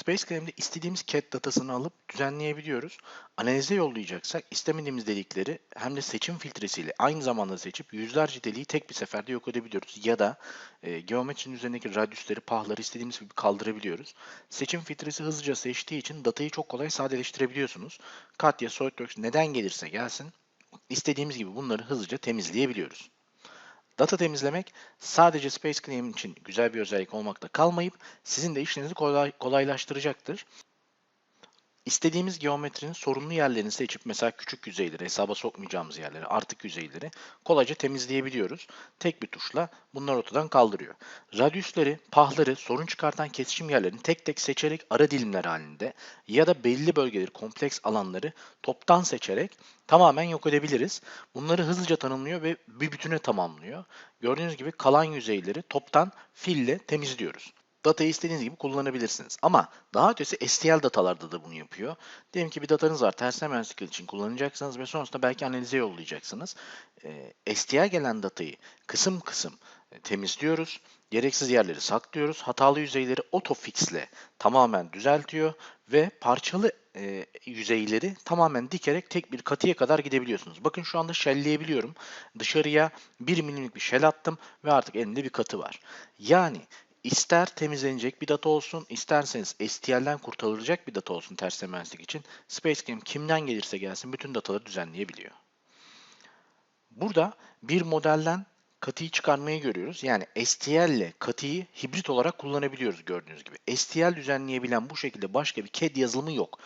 SpaceClaim'de istediğimiz CAD datasını alıp düzenleyebiliyoruz. Analize yollayacaksak istemediğimiz delikleri hem de seçim filtresiyle aynı zamanda seçip yüzlerce deliği tek bir seferde yok edebiliyoruz. Ya da e, geometrinin üzerindeki radyüsleri, pahları istediğimiz gibi kaldırabiliyoruz. Seçim filtresi hızlıca seçtiği için datayı çok kolay sadeleştirebiliyorsunuz. Katya, SolidWorks neden gelirse gelsin istediğimiz gibi bunları hızlıca temizleyebiliyoruz. Data temizlemek sadece Space Claim için güzel bir özellik olmakta kalmayıp sizin de işinizi kolay, kolaylaştıracaktır. İstediğimiz geometrinin sorunlu yerlerini seçip mesela küçük yüzeyleri, hesaba sokmayacağımız yerleri, artık yüzeyleri kolayca temizleyebiliyoruz. Tek bir tuşla bunlar ortadan kaldırıyor. Radyüsleri, pahları, sorun çıkartan kesişim yerlerini tek tek seçerek ara dilimler halinde ya da belli bölgeleri, kompleks alanları toptan seçerek tamamen yok edebiliriz. Bunları hızlıca tanımlıyor ve bir bütüne tamamlıyor. Gördüğünüz gibi kalan yüzeyleri toptan fille temizliyoruz. Datayı istediğiniz gibi kullanabilirsiniz. Ama daha ötesi STL datalarda da bunu yapıyor. Diyelim ki bir datanız var. Ters mühendislik için kullanacaksınız ve sonrasında belki analize yollayacaksınız. E, STL gelen datayı kısım kısım e, temizliyoruz. Gereksiz yerleri saklıyoruz. Hatalı yüzeyleri autofixle tamamen düzeltiyor ve parçalı e, yüzeyleri tamamen dikerek tek bir katıya kadar gidebiliyorsunuz. Bakın şu anda shellleyebiliyorum. Dışarıya 1 milimlik bir shell attım ve artık elimde bir katı var. Yani İster temizlenecek bir data olsun, isterseniz STL'den kurtarılacak bir data olsun ters için SpaceCam kimden gelirse gelsin bütün dataları düzenleyebiliyor. Burada bir modelden katıyı çıkarmayı görüyoruz. Yani STL ile katıyı hibrit olarak kullanabiliyoruz gördüğünüz gibi. STL düzenleyebilen bu şekilde başka bir CAD yazılımı yok.